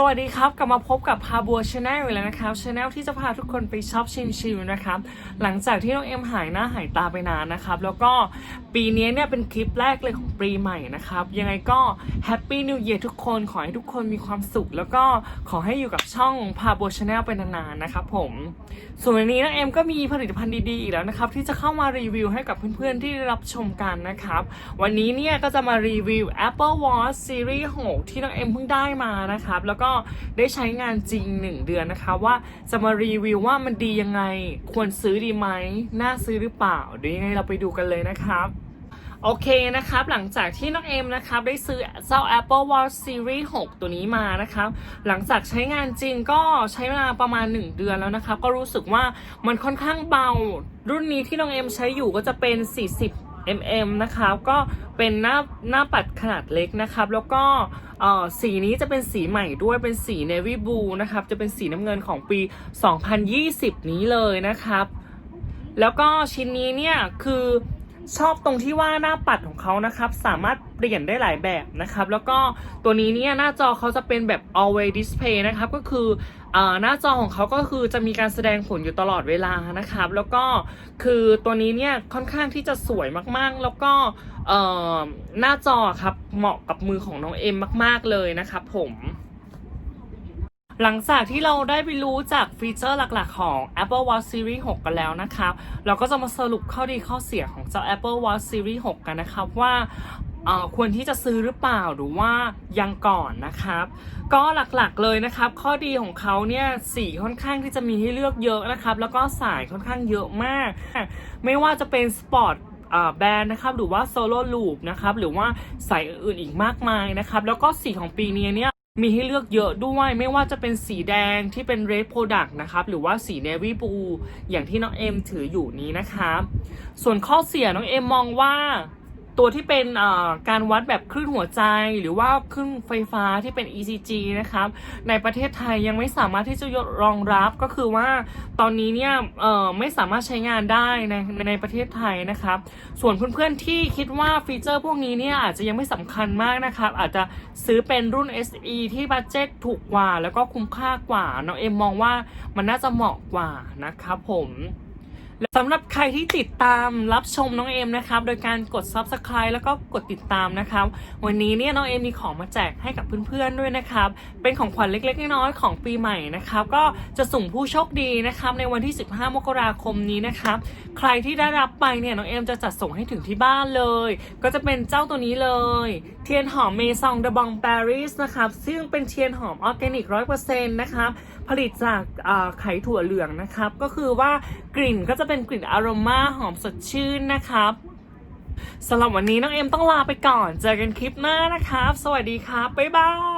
สวัสดีครับกลับมาพบกับพาบัวชาแนลอีกแล้วนะครับชาแนลที่จะพาทุกคนไปช็อปชิลๆนะครับหลังจากที่น้องเอ็มหายหน้าหายตาไปนานนะครับแล้วก็ปีนี้เนี่ยเป็นคลิปแรกเลยของปีใหม่นะครับยังไงก็แฮปปี้นิวเ a ียทุกคนขอให้ทุกคนมีความสุข แล้วก็ขอให้อยู่กับช่องพาบัวชาแนลไปนานๆนะครับผมส่วนวันนี้น้องเอ็มก็มีผลิตภัณฑ์ดีๆอีกแล้วนะครับที่จะเข้ามารีวิวให้กับเพื่อนๆที่ได้รับชมกันนะครับวันนี้เนี่ยก็จะมารีวิว Apple Watch Series 6ที่น้องเอ็มเพิ่งได้มานะครับแล้วก็ได้ใช้งานจริง 1 เดือนนะคะ ว่าจะมารีวิวว่ามันดียังไง ควรซื้อดีไหมน่าซื้อหรือเปล่าเดี๋ยวยังไงเราไปดูกันเลยนะครับโอเคนะครับ หลังจากที่น้องเอ็มนะครับได้ซื้อเจ้า Apple Watch Series 6 ตัวนี้มานะครับ หลังจากใช้งานจริงก็ใช้เวลาประมาณ 1 เดือนแล้วนะครับ ก็รู้สึกว่ามันค่อนข้างเบา รุ่นนี้ที่น้องเอ็มใช้อยู่ก็จะเป็น 40 mm นะครับก็เป็นหน้าหน้าปัดขนาดเล็กนะครับ แล้วก็สีนี้จะเป็นสีใหม่ด้วยเป็นสี navy blue นะครับ จะเป็นสีน้ำเงินของปี 2020 นี้เลยนะครับ แล้วก็ชิ้นนี้เนี่ยคือ ชอบตรงที่ว่าหน้าปัดของเขานะครับ สามารถเปลี่ยนได้หลายแบบนะครับ แล้วก็ตัวนี้เนี่ยหน้าจอเขาจะเป็นแบบ always display นะครับ ก็คืออหน้าจอของเขาก็คือจะมีการแสดงผลอยู่ตลอดเวลานะครับ แล้วก็คือตัวนี้เนี่ยค่อนข้างที่จะสวยมากๆ แล้วก็หน้าจอครับเหมาะกับมือของน้องเอ็มมาก ๆเลยนะครับผม หลังจากที่เราได้ไปรู้จากฟีเจอร์หลักๆของ Apple Watch Series 6 กันแล้วนะครับ เราก็จะมาสรุปข้อดีข้อเสียของเจ้า Apple Watch Series 6 กันนะครับว่าควรที่จะซื้อหรือเปล่าหรือว่ายังก่อนนะครับ ก็หลักๆเลยนะครับ ข้อดีของเขาเนี่ยสีค่อนข้างที่จะมีให้เลือกเยอะนะครับ แล้วก็สายค่อนข้างเยอะมาก ไม่ว่าจะเป็นสปอร์ตแบรนด์นะครับหรือว่าโซโล่ลูปนะครับหรือว่าสายอื่นๆอีกมากมายนะครับ แล้วก็สีของปีนี้เนี่ย มีให้เลือกเยอะด้วยไม่ว่าจะเป็นสีแดงที่เป็น Red Product นะครับ หรือว่าสี Navy Blue อย่างที่น้องเอ็มถืออยู่นี้นะครับ ส่วนข้อเสียน้องเอ็มมองว่า ตัวที่เป็นการวัดแบบคลื่นหัวใจหรือว่าคลื่นไฟฟ้าที่เป็น ECG นะครับในประเทศไทยยังไม่สามารถที่จะรองรับก็คือว่าตอนนี้เนี่ยไม่สามารถใช้งานได้ในในประเทศไทยนะครับส่วนเพื่อนๆที่คิดว่าฟีเจอร์พวกนี้เนี่ยอาจจะยังไม่สำคัญมากนะครับอาจจะซื้อเป็นรุ่น SE ที่บัตเจ็ตถูกกว่า แล้วก็คุ้มค่ากว่าน้องเอ็มมองว่ามันน่าจะเหมาะกว่านะครับผม และสำหรับใครที่ติดตามรับชมน้องเอ็มนะครับ โดยการกด Subscribe แล้วก็กดติดตามนะครับ วันนี้เนี่ยน้องเอ็มมีของมาแจกให้กับเพื่อนๆด้วยนะครับ เป็นของขวัญเล็กๆน้อยๆของปีใหม่นะครับ ก็จะสุ่มผู้โชคดีนะครับในวันที่ 15 มกราคมนี้นะครับ ใครที่ได้รับไปเนี่ยน้องเอ็มจะจัดส่งให้ถึงที่บ้านเลย ก็จะเป็นเจ้าตัวนี้เลย เทียนหอมเมซองเดบองปารีสนะครับ ซึ่งเป็นเทียนหอมออร์แกนิกร้อยเปอร์เซ็นต์นะครับ ผลิตจากไข่ถั่วเหลืองนะครับ ก็คือว่ากลิ่นก็จะเป็นกลิ่นอารมาหอมสดชื่นนะครับสำหรับวันนี้น้องเอ็มต้องลาไปก่อน เจอกันคลิปหน้านะครับ สวัสดีครับ บ๊ายบาย